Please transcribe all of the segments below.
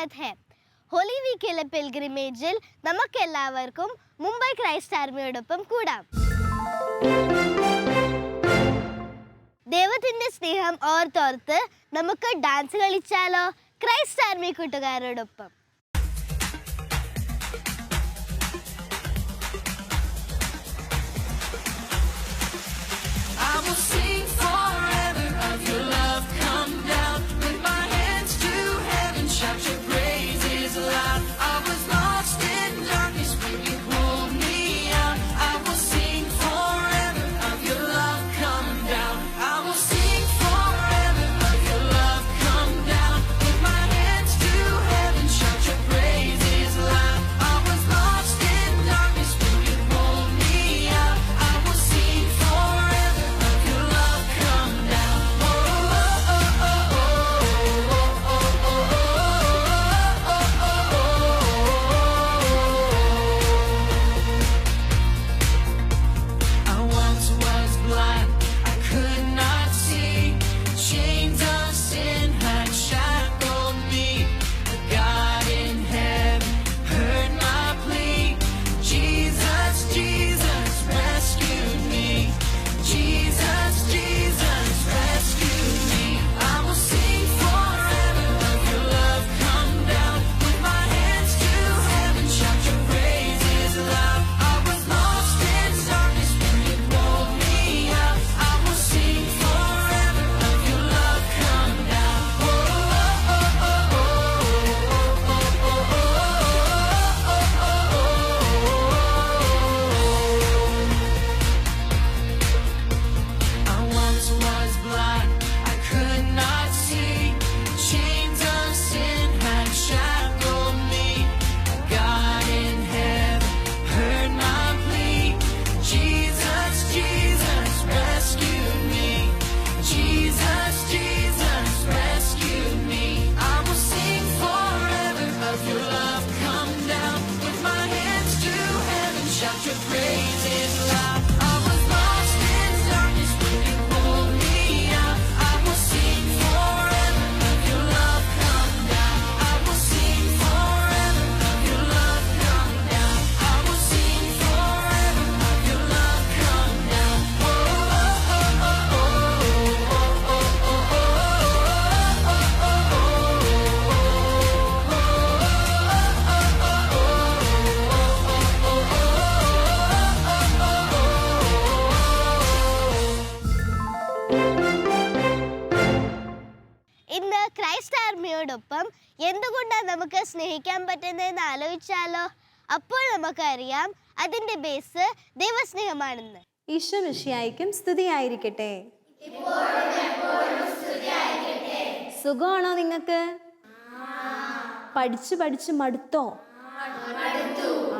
സ്വാഗത് ഹെ. Holy വീക്കിലെ പിൽഗ്രിമേജിൽ നമുക്കെല്ലാവർക്കും Mumbai Christ ആർമിയോടൊപ്പം കൂടാം. ദൈവത്തിന്റെ സ്നേഹം ഓർത്തോർത്ത് നമുക്ക് ഡാൻസ് കളിച്ചാലോ? ക്രൈസ്റ്റ് ആർമി കൂട്ടുകാരോടൊപ്പം. നമുക്ക് സ്നേഹിക്കാൻ പറ്റുന്നതെന്ന് ആലോചിച്ചാലോ? അപ്പോൾ നമുക്കറിയാം അതിന്റെ ബേസ് ദൈവസ്നേഹമാണെന്ന്. ഈശോ സ്തുതി സ്തുതിയായിരിക്കട്ടെ. സുഖമാണോ നിങ്ങൾക്ക്? പഠിച്ചു പഠിച്ച് മടുത്തോ?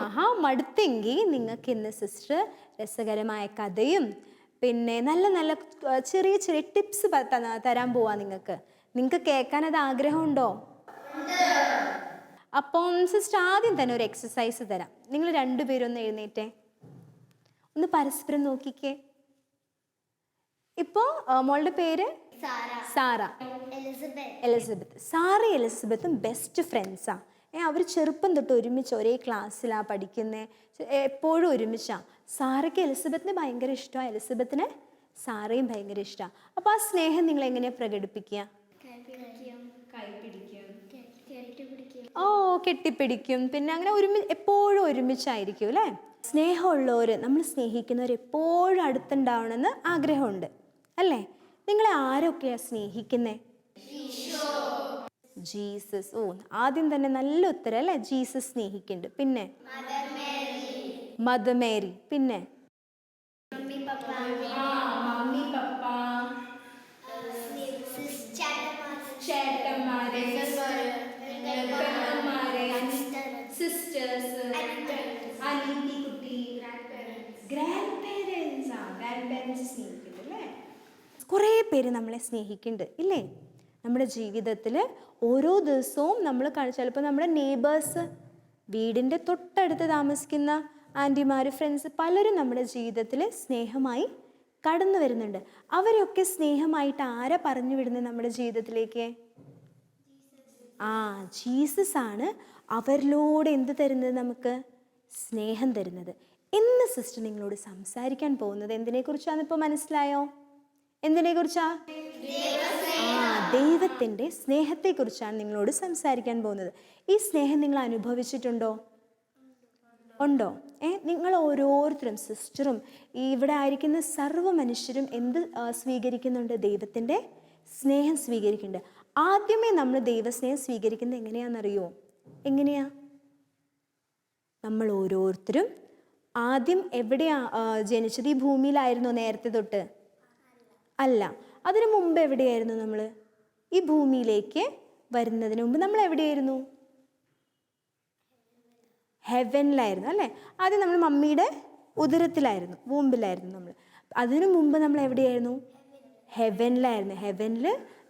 ആഹാ മടുത്തെങ്കിൽ നിങ്ങൾക്ക് ഇന്ന് സിസ്റ്റർ രസകരമായ കഥയും പിന്നെ നല്ല നല്ല ചെറിയ ചെറിയ ടിപ്സ് തരാൻ പോവാ നിങ്ങൾക്ക്. നിങ്ങൾക്ക് കേൾക്കാൻ അത് ആഗ്രഹമുണ്ടോ? അപ്പം സിസ്റ്റർ ആദ്യം തന്നെ ഒരു എക്സസൈസ് തരാം. നിങ്ങൾ രണ്ടുപേരും ഒന്ന് എഴുന്നേറ്റേ. ഒന്ന് പരസ്പരം നോക്കിക്കേ. ഇപ്പോ ആ, മോളുടെ പേര്? സാറ. എലിസബത്ത്. സാറ എലിസബത്തും ബെസ്റ്റ് ഫ്രണ്ട്സാ ഏ അവർ ചെറുപ്പം തൊട്ട് ഒരുമിച്ച് ഒരേ ക്ലാസ്സിലാണ് പഠിക്കുന്നത് എപ്പോഴും ഒരുമിച്ചാ. സാറയ്ക്ക് എലിസബത്തിനെ ഭയങ്കര ഇഷ്ടമാണ് എലിസബത്തിന് സാറയും ഭയങ്കര ഇഷ്ടമാണ് അപ്പോൾ ആ സ്നേഹം നിങ്ങൾ എങ്ങനെയാണ് പ്രകടിപ്പിക്കുക? ഓ കെട്ടിപ്പിടിക്കും. പിന്നെ അങ്ങനെ ഒരുമി എപ്പോഴും ഒരുമിച്ചായിരിക്കും അല്ലേ? സ്നേഹമുള്ളവർ നമ്മൾ സ്നേഹിക്കുന്നവർ എപ്പോഴും അടുത്തുണ്ടാവണമെന്ന് ആഗ്രഹമുണ്ട്. അല്ലേ? നിങ്ങളെ ആരൊക്കെയാ സ്നേഹിക്കുന്നേ? ജീസസ്. ഓ ആദ്യം തന്നെ നല്ല ഉത്തരം അല്ലേ? ജീസസ് സ്നേഹിക്കുന്നുണ്ട്. പിന്നെ? Mother Mary. പിന്നെ? ആ, മമ്മി പപ്പ ചേട്ടന്മാരെ പെങ്ങന്മാരെ സിസ്റ്റേഴ്സ് അനിയത്തി കുട്ടി ഗ്രാൻഡ് പേരൻസ് ആ ഗ്രാൻഡ് പേരൻസ് സ്നേഹിക്കുന്നുണ്ട് അല്ലേ? കുറേ പേര് നമ്മളെ സ്നേഹിക്കുന്നുണ്ട് ഇല്ലേ? നമ്മുടെ ജീവിതത്തിൽ ഓരോ ദിവസവും നമ്മൾ ചിലപ്പോൾ നമ്മുടെ നെയ്ബേഴ്സ് വീടിന്റെ തൊട്ടടുത്ത് താമസിക്കുന്ന ആന്റിമാർ ഫ്രണ്ട്സ് പലരും നമ്മുടെ ജീവിതത്തിൽ സ്നേഹമായി കടന്നു വരുന്നുണ്ട്. അവരെയൊക്കെ സ്നേഹമായിട്ട് ആരാ പറഞ്ഞു വിടുന്നത് നമ്മുടെ ജീവിതത്തിലേക്ക്? ആ ജീസസ് ആണ്. അവരിലൂടെ എന്ത് തരുന്നത് നമുക്ക്? സ്നേഹം തരുന്നത്. ഇന്ന് സിസ്റ്റർ നിങ്ങളോട് സംസാരിക്കാൻ പോകുന്നത് എന്തിനെക്കുറിച്ചാണ് ഇപ്പോൾ മനസ്സിലായോ? എന്തിനെക്കുറിച്ചാ? ആ ദൈവത്തിന്റെ സ്നേഹത്തെക്കുറിച്ചാണ് നിങ്ങളോട് സംസാരിക്കാൻ പോകുന്നത്. ഈ സ്നേഹം നിങ്ങൾ അനുഭവിച്ചിട്ടുണ്ടോ? ഉണ്ടോ? ഏ നിങ്ങൾ ഓരോരുത്തരും സിസ്റ്ററും ഇവിടെ ആയിരിക്കുന്ന സർവ മനുഷ്യരും എന്ത് സ്വീകരിക്കുന്നുണ്ട്? ദൈവത്തിന്റെ സ്നേഹം സ്വീകരിക്കുന്നുണ്ട്. ആദ്യമേ നമ്മൾ ദൈവസ്നേഹം സ്വീകരിക്കുന്നത് എങ്ങനെയാണെന്നറിയോ? എങ്ങനെയാ? നമ്മൾ ഓരോരുത്തരും ആദ്യം എവിടെയാ ജനിച്ചത് ഈ ഭൂമിയിലായിരുന്നോ നേരത്തെ തൊട്ട്? അല്ല. അതിനു മുമ്പ് എവിടെയായിരുന്നു നമ്മൾ? ഈ ഭൂമിയിലേക്ക് വരുന്നതിന് മുമ്പ് നമ്മൾ എവിടെയായിരുന്നു? ഹെവനിലായിരുന്നു അല്ലേ? ആദ്യം നമ്മൾ മമ്മിയുടെ ഉദരത്തിലായിരുന്നു വൂമ്പിലായിരുന്നു നമ്മൾ. അതിനു മുമ്പ് നമ്മൾ എവിടെയായിരുന്നു? ഹെവനിലായിരുന്നു. ഹെവനിൽ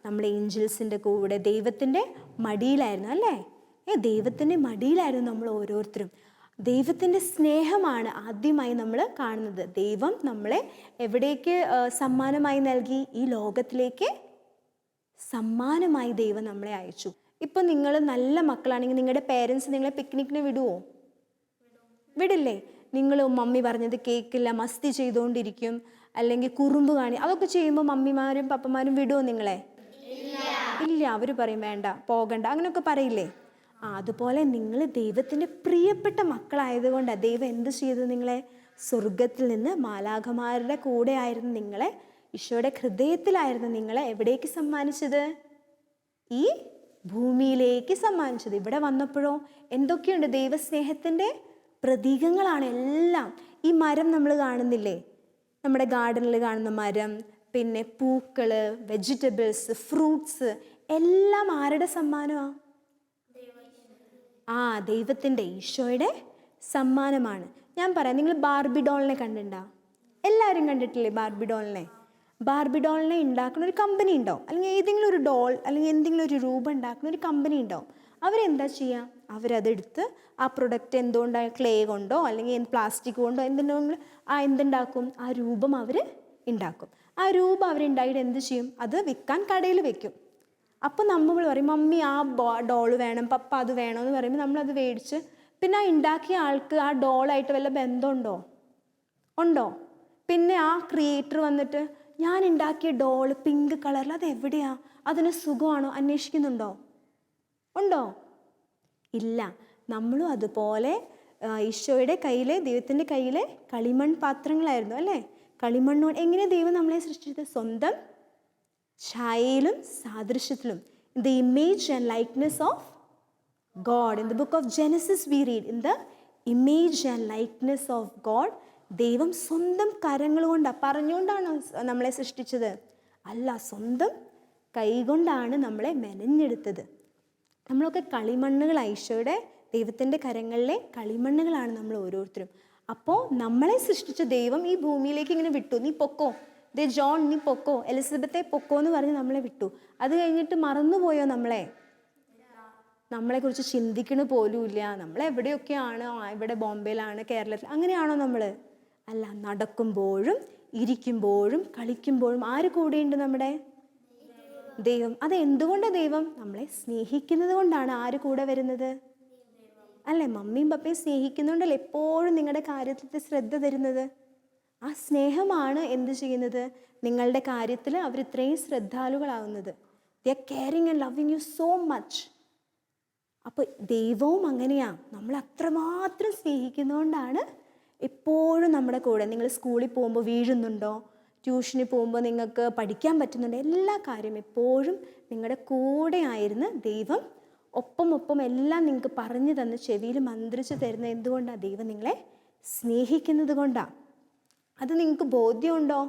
നമ്മൾ ഏഞ്ചൽസിന്റെ കൂടെ ദൈവത്തിന്റെ മടിയിലായിരുന്നു അല്ലേ? ഏ ദൈവത്തിന്റെ മടിയിലായിരുന്നു നമ്മൾ ഓരോരുത്തരും. ദൈവത്തിന്റെ സ്നേഹമാണ് ആദ്യമായി നമ്മൾ കാണുന്നത്. ദൈവം നമ്മളെ എവിടേക്ക് സമ്മാനമായി നൽകി? ഈ ലോകത്തിലേക്ക് സമ്മാനമായി ദൈവം നമ്മളെ അയച്ചു. ഇപ്പം നിങ്ങൾ നല്ല മക്കളാണെങ്കിൽ നിങ്ങളുടെ പേരൻസ് നിങ്ങളെ പിക്നിക്കിന് വിടുമോ വിടില്ലേ? നിങ്ങൾ മമ്മി പറഞ്ഞത് കേൾക്കില്ല മസ്തി ചെയ്തുകൊണ്ടിരിക്കും അല്ലെങ്കിൽ കുറുമ്പ് കാണി അതൊക്കെ ചെയ്യുമ്പോൾ മമ്മിമാരും പപ്പമാരും വിടുമോ നിങ്ങളെ? ഇല്ല. അവർ പറയും വേണ്ട പോകണ്ട അങ്ങനെയൊക്കെ പറയില്ലേ? അതുപോലെ നിങ്ങൾ ദൈവത്തിന്റെ പ്രിയപ്പെട്ട മക്കളായതുകൊണ്ട് ദൈവം എന്ത് ചെയ്തു നിങ്ങളെ സ്വർഗത്തിൽ നിന്ന് മാലാഖമാരുടെ കൂടെ ആയിരുന്നു നിങ്ങളെ ഈശോയുടെ ഹൃദയത്തിലായിരുന്നു നിങ്ങളെ എവിടേക്ക് സമ്മാനിച്ചത്? ഈ ഭൂമിയിലേക്ക് സമ്മാനിച്ചത്. ഇവിടെ വന്നപ്പോഴോ എന്തൊക്കെയുണ്ട് ദൈവസ്നേഹത്തിന്റെ പ്രതീകങ്ങളാണ് എല്ലാം. ഈ മരം നമ്മൾ കാണുന്നില്ലേ? നമ്മുടെ ഗാർഡനിൽ കാണുന്ന മരം പിന്നെ പൂക്കൾ വെജിറ്റബിൾസ് ഫ്രൂട്ട്സ് എല്ലാം ആരുടെ സമ്മാനമാണ് ആ ദൈവത്തിന്റെ ഈശോയുടെ സമ്മാനമാണ്. ഞാൻ പറയാം നിങ്ങൾ ബാർബി ഡോളിനെ കണ്ടിട്ടുണ്ടോ? എല്ലാവരും കണ്ടിട്ടില്ലേ ബാർബി ഡോളിനെ? ബാർബി ഡോളിനെ ഉണ്ടാക്കുന്ന ഒരു കമ്പനി ഉണ്ടാവും അല്ലെങ്കിൽ ഏതെങ്കിലും ഒരു ഡോൾ അല്ലെങ്കിൽ എന്തെങ്കിലും ഒരു രൂപം ഉണ്ടാക്കുന്ന ഒരു കമ്പനി ഉണ്ടാവും അവരെന്താ ചെയ്യുക അവരതെടുത്ത് ആ പ്രൊഡക്റ്റ് എന്തുകൊണ്ടാണ് ക്ലേ കൊണ്ടോ അല്ലെങ്കിൽ പ്ലാസ്റ്റിക് കൊണ്ടോ എന്തെങ്കിലും ആ എന്തുണ്ടാക്കും? ആ രൂപം അവർ ഉണ്ടാക്കും. ആ രൂപം അവരുണ്ടായിട്ട് എന്ത് ചെയ്യും? അത് വിൽക്കാൻ കടയിൽ വെക്കും. അപ്പോൾ നമ്മൾ പറയും മമ്മി ആ ഡോൾ വേണം പപ്പ അത് വേണമെന്ന് പറയുമ്പോൾ നമ്മളത് മേടിച്ച് പിന്നെ ആ ഉണ്ടാക്കിയ ആൾക്ക് ആ ഡോളായിട്ട് വല്ല ബന്ധമുണ്ടോ? ഉണ്ടോ? പിന്നെ ആ ക്രിയേറ്റർ വന്നിട്ട് ഞാൻ ഉണ്ടാക്കിയ ഡോൾ പിങ്ക് കളറിൽ അത് എവിടെയാ അതിന് സുഖമാണോ? അന്വേഷിക്കുന്നുണ്ടോ? ഉണ്ടോ? ഇല്ല. നമ്മളും അതുപോലെ ഈശോയുടെ കയ്യിലെ ദൈവത്തിന്റെ കയ്യിലെ കളിമൺ പാത്രങ്ങളായിരുന്നു അല്ലേ? കളിമണ്ണോ എങ്ങനെ ദൈവം നമ്മളെ സൃഷ്ടിച്ചത്? സ്വന്തം ഛായയിലും സാദൃശ്യത്തിലും in the image and likeness of God in the book of Genesis we read in the image and likeness of God ദൈവം സ്വന്തം കരങ്ങൾ കൊണ്ടാണ് പറഞ്ഞുകൊണ്ടാണ് നമ്മളെ സൃഷ്ടിച്ചത്. അല്ല സ്വന്തം കൈകൊണ്ടാണ് നമ്മളെ മെനഞ്ഞെടുത്തത്. നമ്മളൊക്കെ കളിമണ്ണുകൾ ഈശോയുടെ ദൈവത്തിന്റെ കരങ്ങളിലെ കളിമണ്ണുകളാണ് നമ്മൾ ഓരോരുത്തരും. അപ്പോൾ നമ്മളെ സൃഷ്ടിച്ച ദൈവം ഈ ഭൂമിയിലേക്ക് ഇങ്ങനെ വിട്ടു. നീ പൊക്കോ ദേ ജോൺ നീ പൊക്കോ. എലിസബത്തെ പൊക്കോ എന്ന് പറഞ്ഞ് നമ്മളെ വിട്ടു. അത് കഴിഞ്ഞിട്ട് മറന്നുപോയോ നമ്മളെ? നമ്മളെ കുറിച്ച് ചിന്തിക്കണ പോലുമില്ല. നമ്മൾ എവിടെയൊക്കെയാണ്? ഇവിടെ ബോംബെയിലാണ് കേരളത്തിൽ. അങ്ങനെയാണോ നമ്മൾ അല്ല നടക്കുമ്പോഴും ഇരിക്കുമ്പോഴും കളിക്കുമ്പോഴും ആര് കൂടെയുണ്ട് നമ്മുടെ? ദൈവം. അത് എന്തുകൊണ്ടാണ് ദൈവം? നമ്മളെ സ്നേഹിക്കുന്നത് കൊണ്ടാണ് ആര് കൂടെ വരുന്നത്? അല്ലേ മമ്മിയും പപ്പയും സ്നേഹിക്കുന്നുണ്ടല്ലോ. എപ്പോഴും നിങ്ങളുടെ കാര്യത്തിൽ ശ്രദ്ധ തരുന്നത്. ആ സ്നേഹമാണ് എന്ത് ചെയ്യുന്നത്? നിങ്ങളുടെ കാര്യത്തിൽ അവർ ഇത്രയും ശ്രദ്ധാലുകളാവുന്നത്. They are caring and loving you so much അപ്പോൾ ദൈവവും അങ്ങനെയാ. നമ്മൾ അത്രമാത്രം സ്നേഹിക്കുന്നതുകൊണ്ടാണ് എപ്പോഴും നമ്മുടെ കൂടെ. നിങ്ങൾ സ്കൂളിൽ പോകുമ്പോൾ വീഴുന്നുണ്ടോ? ട്യൂഷനിൽ പോകുമ്പോൾ നിങ്ങൾക്ക് പഠിക്കാൻ പറ്റുന്നുണ്ടോ? എല്ലാ കാര്യം എപ്പോഴും നിങ്ങളുടെ കൂടെ ആയിരുന്ന് ദൈവം ഒപ്പം ഒപ്പം എല്ലാം നിങ്ങൾക്ക് പറഞ്ഞു തന്ന് ചെവിയിൽ മന്ത്രിച്ച് തരുന്ന എന്തുകൊണ്ടാണ് ദൈവം നിങ്ങളെ സ്നേഹിക്കുന്നത് കൊണ്ടാണ് അത് നിങ്ങൾക്ക് ബോധ്യമുണ്ടോ?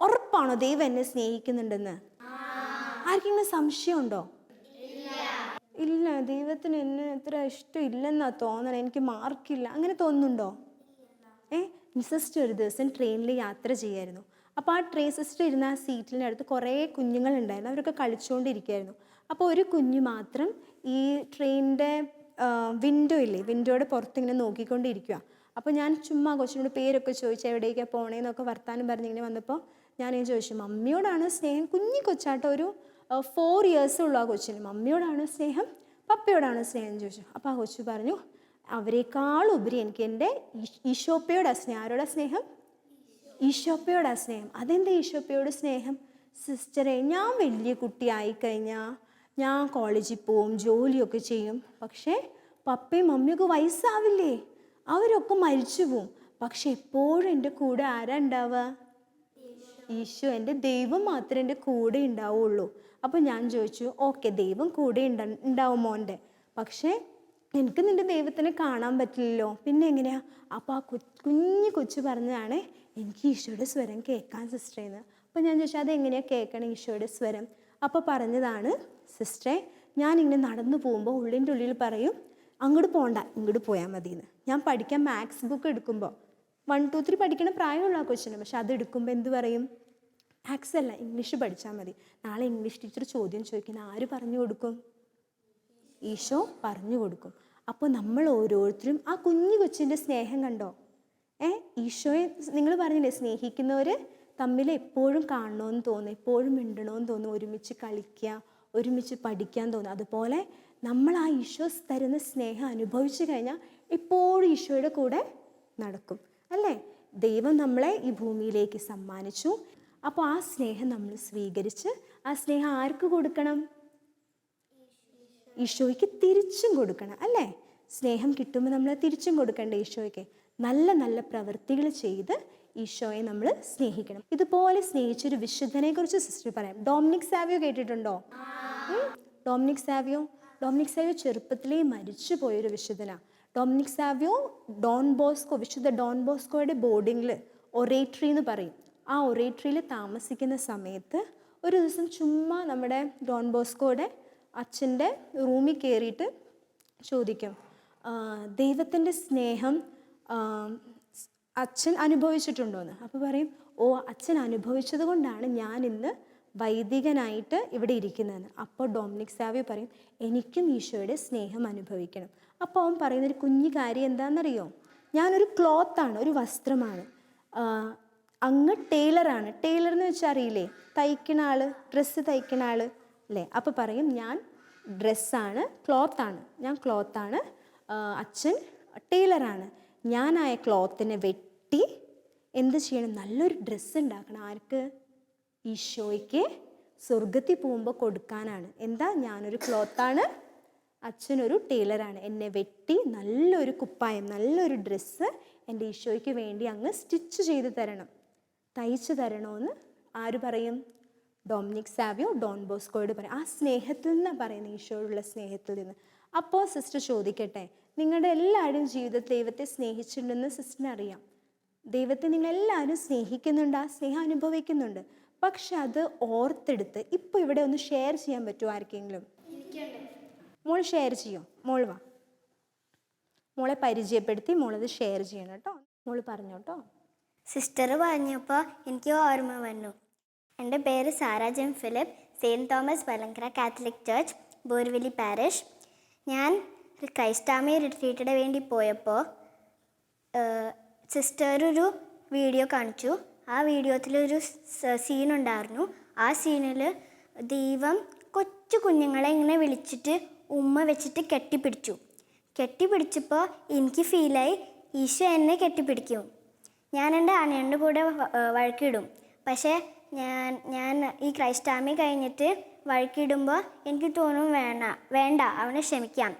ഉറപ്പാണോ ദൈവം എന്നെ സ്നേഹിക്കുന്നുണ്ടെന്ന്? ആർക്കെങ്കിലും സംശയമുണ്ടോ? ഇല്ല. ദൈവത്തിന് എന്നെ അത്ര ഇഷ്ടമില്ലെന്നാ തോന്നണം. എനിക്ക് മാർക്കില്ല അങ്ങനെ തോന്നുന്നുണ്ടോ? ഏ? സിസ്റ്റർ ഒരു ദിവസം ട്രെയിനിൽ യാത്ര ചെയ്യായിരുന്നു. അപ്പോൾ ആ ട്രെയിൻ സിസ്റ്റർ ഇരുന്ന ആ സീറ്റിന്റെ അടുത്ത് കുറേ കുഞ്ഞുങ്ങളുണ്ടായിരുന്നു. അവരൊക്കെ കളിച്ചുകൊണ്ടിരിക്കുകയായിരുന്നു അപ്പോൾ ഒരു കുഞ്ഞ് മാത്രം ഈ ട്രെയിനിന്റെ വിൻഡോ ഇല്ലേ? വിൻഡോയുടെ പുറത്തിങ്ങനെ നോക്കിക്കൊണ്ടിരിക്കുക അപ്പോൾ ഞാൻ ചുമ്മാ കൊച്ചിനോട് പേരൊക്കെ ചോദിച്ചു എവിടേക്കാണ് പോണേന്നൊക്കെ വർത്താനം പറഞ്ഞിങ്ങനെ വന്നപ്പോൾ ഞാൻ ചോദിച്ചു മമ്മിയോടാണ് സ്നേഹം? കുഞ്ഞി കൊച്ചാട്ടോ ഒരു ഫോർ ഇയേഴ്സ് ഉള്ളു ആ കൊച്ചിന്. മമ്മിയോടാണ് സ്നേഹം? പപ്പയോടാണ് സ്നേഹം? ചോദിച്ചു. അപ്പോൾ ആ കൊച്ചു പറഞ്ഞു അവരെക്കാൾ ഉപരി എനിക്ക് എന്റെ ഈശ്- ഈശോപ്പയോടാ സ്നേഹം ആരോടാ സ്നേഹം? ഈശോപ്പയോടാ സ്നേഹം. അതെന്താ ഈശോപ്പയോട് സ്നേഹം? സിസ്റ്ററെ ഞാൻ വലിയ കുട്ടിയായി കഴിഞ്ഞാൽ ഞാൻ കോളേജിൽ പോവും ജോലിയൊക്കെ ചെയ്യും. പക്ഷേ പപ്പയും മമ്മിയൊക്കെ വയസ്സാവില്ലേ? അവരൊക്കെ മരിച്ചു പോവും. പക്ഷെ എപ്പോഴും എന്റെ കൂടെ ആരാ ഉണ്ടാവുക? ഈശോ. എന്റെ ദൈവം മാത്രമേ എന്റെ കൂടെ ഉണ്ടാവുള്ളൂ. അപ്പോൾ ഞാൻ ചോദിച്ചു ഓക്കെ ദൈവം കൂടെ ഉണ്ട ഉണ്ടാവും മോന്റെ. പക്ഷേ എനിക്ക് നിന്റെ ദൈവത്തിനെ കാണാൻ പറ്റില്ലല്ലോ. പിന്നെ എങ്ങനെയാ? അപ്പോൾ ആ കുഞ്ഞു കൊച്ചു പറഞ്ഞതാണ് എനിക്ക് ഈശോയുടെ സ്വരം കേൾക്കാൻ സിസ്റ്ററേന്ന് അപ്പോൾ ഞാൻ ചോദിച്ചു അതെങ്ങനെയാണ് കേൾക്കണം ഈശോയുടെ സ്വരം? അപ്പോൾ പറഞ്ഞതാണ് സിസ്റ്ററെ ഞാനിങ്ങനെ നടന്നു പോകുമ്പോൾ ഉള്ളിന്റെ ഉള്ളിൽ പറയും അങ്ങോട്ട് പോകണ്ട ഇങ്ങോട്ട് പോയാൽ മതി എന്ന് ഞാൻ പഠിക്കാൻ മാത്സ് ബുക്ക് എടുക്കുമ്പോൾ വൺ ടു ത്രീ പഠിക്കണ പ്രായമുള്ള ആ കൊച്ചിന് പക്ഷെ അത് എടുക്കുമ്പോൾ എന്ത് പറയും? മാത്സ് അല്ല ഇംഗ്ലീഷ് പഠിച്ചാൽ മതി. നാളെ ഇംഗ്ലീഷ് ടീച്ചർ ചോദ്യം ചോദിക്കുന്ന ആര് പറഞ്ഞു കൊടുക്കും? ഈശോ പറഞ്ഞു കൊടുക്കും. അപ്പോൾ നമ്മൾ ഓരോരുത്തരും ആ കുഞ്ഞു കൊച്ചിന്റെ സ്നേഹം കണ്ടോ? ഏ ഈശോയെ നിങ്ങൾ പറഞ്ഞില്ലേ സ്നേഹിക്കുന്നവർ തമ്മിൽ എപ്പോഴും കാണണമെന്ന് തോന്നും എപ്പോഴും മിണ്ടണമെന്ന് തോന്നും ഒരുമിച്ച് കളിക്കുക ഒരുമിച്ച് പഠിക്കാൻ തോന്നും അതുപോലെ നമ്മൾ ആ ഈശോ തരുന്ന സ്നേഹം അനുഭവിച്ചു കഴിഞ്ഞാൽ എപ്പോഴും ഈശോയുടെ കൂടെ നടക്കും അല്ലേ? ദൈവം നമ്മളെ ഈ ഭൂമിയിലേക്ക് സമ്മാനിച്ചു. അപ്പോൾ ആ സ്നേഹം നമ്മൾ സ്വീകരിച്ച് ആ സ്നേഹം ആർക്ക് കൊടുക്കണം? ഈശോയ്ക്ക് തിരിച്ചും കൊടുക്കണം അല്ലേ? സ്നേഹം കിട്ടുമ്പോൾ നമ്മൾ തിരിച്ചും കൊടുക്കണ്ടേ ഈശോയ്ക്ക്? നല്ല നല്ല പ്രവൃത്തികൾ ചെയ്ത് ഈശോയെ നമ്മൾ സ്നേഹിക്കണം. ഇതുപോലെ സ്നേഹിച്ചൊരു വിശുദ്ധനെ കുറിച്ച് സിസ്റ്റർ പറയാം. ഡോമിനിക് സാവിയോ കേട്ടിട്ടുണ്ടോ? Dominic Savio? ഡോമിനിക് സാവിയോ ചെറുപ്പത്തിലേ മരിച്ചു പോയൊരു വിശുദ്ധനാണ് ഡൊമിനിക് സാവിയോ ഡോൺ ബോസ്കോ വിശുദ്ധ ഡോൺ ബോസ്കോയുടെ ബോർഡിങ്ങിൽ ഒറേട്രി എന്ന് പറയും. ആ ഒറേട്രിയിൽ താമസിക്കുന്ന സമയത്ത് ഒരു ദിവസം ചുമ്മാ നമ്മുടെ ഡോൺ ബോസ്കോയുടെ അച്ഛന്റെ റൂമിൽ കയറിയിട്ട് ചോദിക്കും ദൈവത്തിന്റെ സ്നേഹം അച്ഛൻ അനുഭവിച്ചിട്ടുണ്ടോ എന്ന് അപ്പോൾ പറയും ഓ അച്ഛൻ അനുഭവിച്ചത് കൊണ്ടാണ് ഞാൻ ഇന്ന് വൈദികനായിട്ട് ഇവിടെ ഇരിക്കുന്നതെന്ന് അപ്പോൾ ഡൊമിനിക് സാവി പറയും എനിക്കും ഈശോയുടെ സ്നേഹം അനുഭവിക്കണം. അപ്പോൾ അവൻ പറയുന്നൊരു കുഞ്ഞു കാര്യം എന്താണെന്നറിയോ? ഞാനൊരു ക്ലോത്താണ് ഒരു വസ്ത്രമാണ്. അങ്ങ് ടൈലറാണ്. ടൈലർ എന്ന് വെച്ചാൽ അറിയില്ലേ? തയ്ക്കണ ആൾ ഡ്രസ്സ് തയ്ക്കണ ആൾ അല്ലേ? അപ്പോൾ പറയും ഞാൻ ഡ്രസ്സാണ് ക്ലോത്താണ്. ഞാൻ ക്ലോത്താണ്. അച്ഛൻ ടൈലറാണ്. ഞാനായ ക്ലോത്തിനെ വെട്ടി എന്ത് ചെയ്യണം? നല്ലൊരു ഡ്രസ്സ് ഉണ്ടാക്കണം. ആർക്ക്? ഈശോയ്ക്ക് സ്വർഗത്തിൽ പോകുമ്പോൾ കൊടുക്കാനാണ്. എന്താ? ഞാനൊരു ക്ലോത്താണ്. അച്ഛനൊരു ടൈലറാണ്. എന്നെ വെട്ടി നല്ലൊരു കുപ്പായം നല്ലൊരു ഡ്രസ്സ് എന്റെ ഈശോയ്ക്ക് വേണ്ടി അങ്ങ് സ്റ്റിച്ച് ചെയ്ത് തരണം. തയ്ച്ചു തരണമെന്ന് ആര് പറയും? Dominic Savio? ഡോൺ ബോസ്കോയോട് പറയും. ആ സ്നേഹത്തിൽ നിന്നാണ് പറയുന്നത് ഈശോയോടുള്ള സ്നേഹത്തിൽ നിന്ന്. അപ്പോൾ സിസ്റ്റർ ചോദിക്കട്ടെ നിങ്ങളുടെ എല്ലാവരുടെയും ജീവിതത്തിൽ ദൈവത്തെ സ്നേഹിച്ചിട്ടുണ്ടെന്ന് സിസ്റ്ററിനറിയാം ദൈവത്തെ നിങ്ങളെല്ലാവരും സ്നേഹിക്കുന്നുണ്ട് ആ സ്നേഹം അനുഭവിക്കുന്നുണ്ട്. പക്ഷെ അത് ഓർത്തെടുത്ത് ഇപ്പൊ ഇവിടെ ഒന്ന് ഷെയർ ചെയ്യാൻ പറ്റുമോ ആർക്കെങ്കിലും? മോൾ ഷെയർ ചെയ്യോ? മോൾ വാ. മോളെ പരിചയപ്പെടുത്തി മോളത് ഷെയർ ചെയ്യണം കേട്ടോ. മോൾ പറഞ്ഞു കേട്ടോ. സിസ്റ്റർ പറഞ്ഞപ്പോൾ എനിക്ക് ഓർമ്മ വന്നു. എന്റെ പേര് Sara Gem Philip. Saint Thomas Malankara Catholic church Borivali parish. ഞാൻ ക്രൈസ്റ്റാമി റിട്രീറ്റിന് വേണ്ടി പോയപ്പോൾ സിസ്റ്റർ ഒരു വീഡിയോ കാണിച്ചു. ആ വീഡിയോത്തിലൊരു സീൻ ഉണ്ടായിരുന്നു ആ സീനിൽ ദൈവം കൊച്ചു കുഞ്ഞുങ്ങളെ ഇങ്ങനെ വിളിച്ചിട്ട് ഉമ്മ വെച്ചിട്ട് കെട്ടിപ്പിടിച്ചു. കെട്ടിപ്പിടിച്ചപ്പോൾ എനിക്ക് ഫീലായി ഈശോ എന്നെ കെട്ടിപ്പിടിക്കും. ഞാൻ എന്റെ അനിയന്റെ കൂടെ വഴക്കിടും. പക്ഷേ ഞാൻ ഞാൻ ഈ ക്രൈസ്റ്റാമി കഴിഞ്ഞിട്ട് വഴക്കിടുമ്പോൾ എനിക്ക് തോന്നും വേണ്ട വേണ്ട അവനെ ക്ഷമിക്കാം.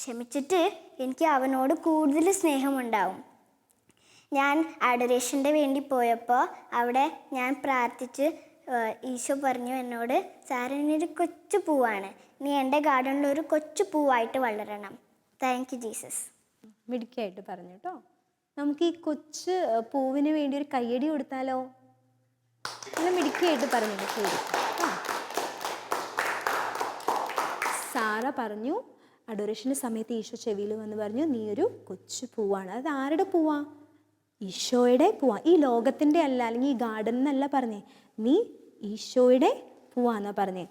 ക്ഷമിച്ചിട്ട് എനിക്ക് അവനോട് കൂടുതൽ സ്നേഹമുണ്ടാവും. ഞാൻ അഡറേഷന്റെ വേണ്ടി പോയപ്പോൾ അവിടെ ഞാൻ പ്രാർത്ഥിച്ച് ഈശോ പറഞ്ഞു എന്നോട് സാറിനൊരു കൊച്ചു പൂവാണ്. നീ എന്റെ ഗാർഡനിൽ ഒരു കൊച്ചു പൂവായിട്ട് വളരണം. താങ്ക് യു ജീസസ് മിടുക്കിയായിട്ട് പറഞ്ഞു കേട്ടോ നമുക്ക് ഈ കൊച്ചു പൂവിന് വേണ്ടി ഒരു കയ്യടി കൊടുത്താലോ? നല്ല മിടുക്കിയായിട്ട് പറഞ്ഞു ശരി. സാറ പറഞ്ഞു അഡോറേഷന്റെ സമയത്ത് ഈശോ ചെവിയിൽ വന്ന് പറഞ്ഞു നീ ഒരു കൊച്ചു പൂവാണ്. അത് ആരുടെ പൂവാ? ഈശോയുടെ പൂവാ. ഈ ലോകത്തിന്റെ അല്ല അല്ലെങ്കിൽ ഈ ഗാർഡൻ എന്നല്ല പറഞ്ഞേ. നീ ഈശോയുടെ പൂവാന്നാ പറഞ്ഞേ.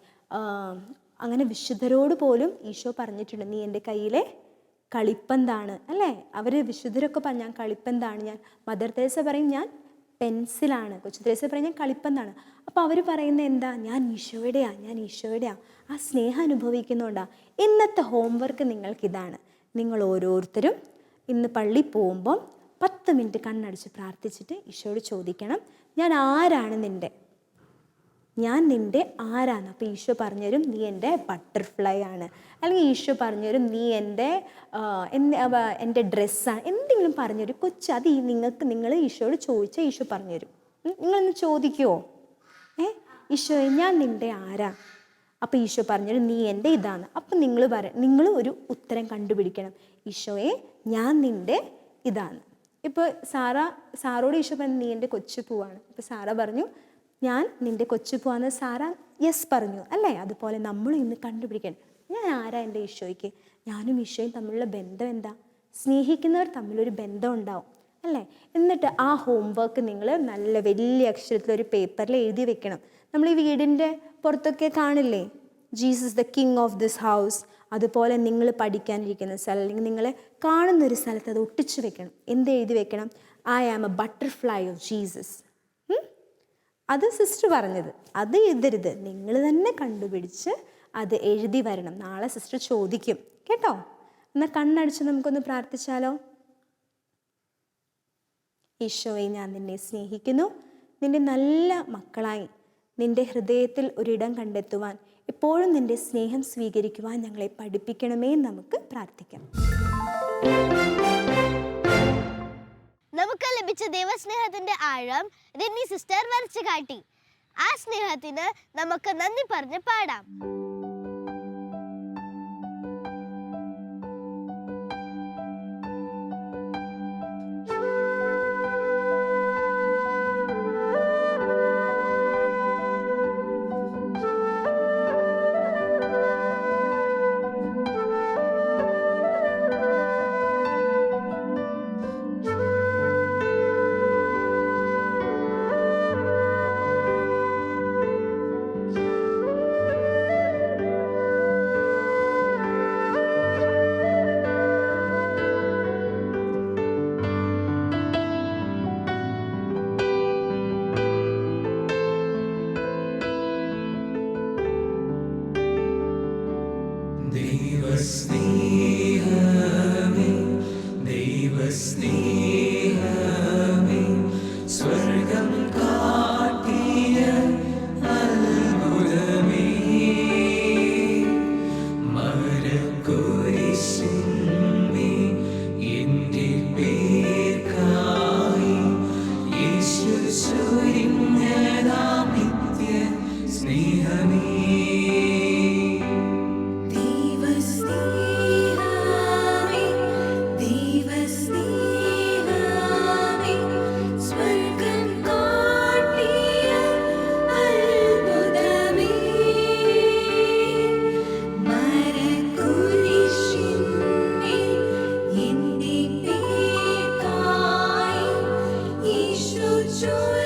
അങ്ങനെ വിശുദ്ധരോട് പോലും ഈശോ പറഞ്ഞിട്ടുണ്ട് നീ എന്റെ കയ്യിലെ കളിപ്പന്താണ്. അല്ലേ? അവർ വിശുദ്ധരൊക്കെ പറഞ്ഞു ഞാൻ കളിപ്പന്താണ്. ഞാൻ മദർ തെരേസ പറയും ഞാൻ പെൻസിലാണ്. കൊച്ചു തെരേസ പറയും ഞാൻ കളിപ്പന്താണ്. അപ്പോൾ അവർ പറയുന്നത് എന്താ? ഞാൻ ഈശോയുടെയാ ഞാൻ ഈശോയുടെയാ. ആ സ്നേഹം അനുഭവിക്കുന്നുണ്ടാ. ഇന്നത്തെ ഹോംവർക്ക് നിങ്ങൾക്കിതാണ്. നിങ്ങൾ ഓരോരുത്തരും ഇന്ന് പള്ളി പോകുമ്പം പത്ത് മിനിറ്റ് കണ്ണടച്ച് പ്രാർത്ഥിച്ചിട്ട് ഈശോയോട് ചോദിക്കണം ഞാൻ ആരാണ് നിന്റെ ഞാൻ നിന്റെ ആരാണ് അപ്പോൾ ഈശോ പറഞ്ഞുതരും നീ എന്റെ ബട്ടർഫ്ലൈ ആണ്. അല്ലെങ്കിൽ ഈശോ പറഞ്ഞുതരും നീ എന്റെ എന്റെ ഡ്രസ്സാണ് എന്തെങ്കിലും പറഞ്ഞുതരും കൊച്ചു അത് ഈ നിങ്ങൾക്ക് നിങ്ങൾ ഈശോയോട് ചോദിച്ചാൽ ഈശോ പറഞ്ഞുതരും. നിങ്ങളൊന്ന് ചോദിക്കുമോ ഏ? ഈശോയെ ഞാൻ നിന്റെ ആരാ? അപ്പോൾ ഈശോ പറഞ്ഞുതരും നീ എന്റെ ഇതാണ് അപ്പം നിങ്ങൾ പറ നിങ്ങൾ ഒരു ഉത്തരം കണ്ടുപിടിക്കണം. ഈശോയെ ഞാൻ നിന്റെ ഇതാണ് ഇപ്പോൾ സാറ സാറോട് ഈശോ പറഞ്ഞു നീ എന്റെ കൊച്ചു പൂവാണ്. ഇപ്പോൾ സാറ പറഞ്ഞു ഞാൻ നിന്റെ കൊച്ചു പോവാന്ന് സാറ യെസ് പറഞ്ഞു അല്ലേ? അതുപോലെ നമ്മൾ ഇന്ന് കണ്ടുപിടിക്കണം. ഞാൻ ആരാ എന്റെ ഈശോയ്ക്ക്? ഞാനും ഈശോയും തമ്മിലുള്ള ബന്ധം എന്താ? സ്നേഹിക്കുന്നവർ തമ്മിലൊരു ബന്ധം ഉണ്ടാവും അല്ലേ? എന്നിട്ട് ആ ഹോംവർക്ക് നിങ്ങൾ നല്ല വലിയ അക്ഷരത്തിൽ ഒരു പേപ്പറിൽ എഴുതി വെക്കണം. നമ്മൾ ഈ വീടിന്റെ പുറത്തൊക്കെ കാണില്ലേ? Jesus the king of this house അതുപോലെ നിങ്ങൾ പഠിക്കാനിരിക്കുന്ന സ്ഥലം അല്ലെങ്കിൽ നിങ്ങളെ കാണുന്ന ഒരു സ്ഥലത്ത് അത് ഒട്ടിച്ചു വെക്കണം. എന്ത് എഴുതി വെക്കണം? I am a butterfly of Jesus അത് സിസ്റ്റർ പറഞ്ഞത്. അത് എഴുതരുത്. നിങ്ങൾ തന്നെ കണ്ടുപിടിച്ച് അത് എഴുതി വരണം. നാളെ സിസ്റ്റർ ചോദിക്കും. കേട്ടോ? എന്നാൽ കണ്ണടിച്ച് നമുക്കൊന്ന് പ്രാർത്ഥിച്ചാലോ? ഈശോയെ ഞാൻ നിന്നെ സ്നേഹിക്കുന്നു. നിന്റെ നല്ല മക്കളായി. നിന്റെ ഹൃദയത്തിൽ ഒരിടം കണ്ടെത്തുവാൻ എപ്പോഴും നിന്റെ സ്നേഹം സ്വീകരിക്കുവാൻ ഞങ്ങളെ പഠിപ്പിക്കണമേ നമുക്ക് പ്രാർത്ഥിക്കാം. നമുക്ക് ലഭിച്ച ദൈവസ്നേഹത്തിന്റെ ആഴം റിന്നി സിസ്റ്റർ വരച്ചു കാട്ടി ആ സ്നേഹത്തിന് നമുക്ക് നന്ദി പറഞ്ഞ് പാടാം. ദൈവസ്നേഹമേ ദൈവസ്നേഹമേ സ്വർഗം you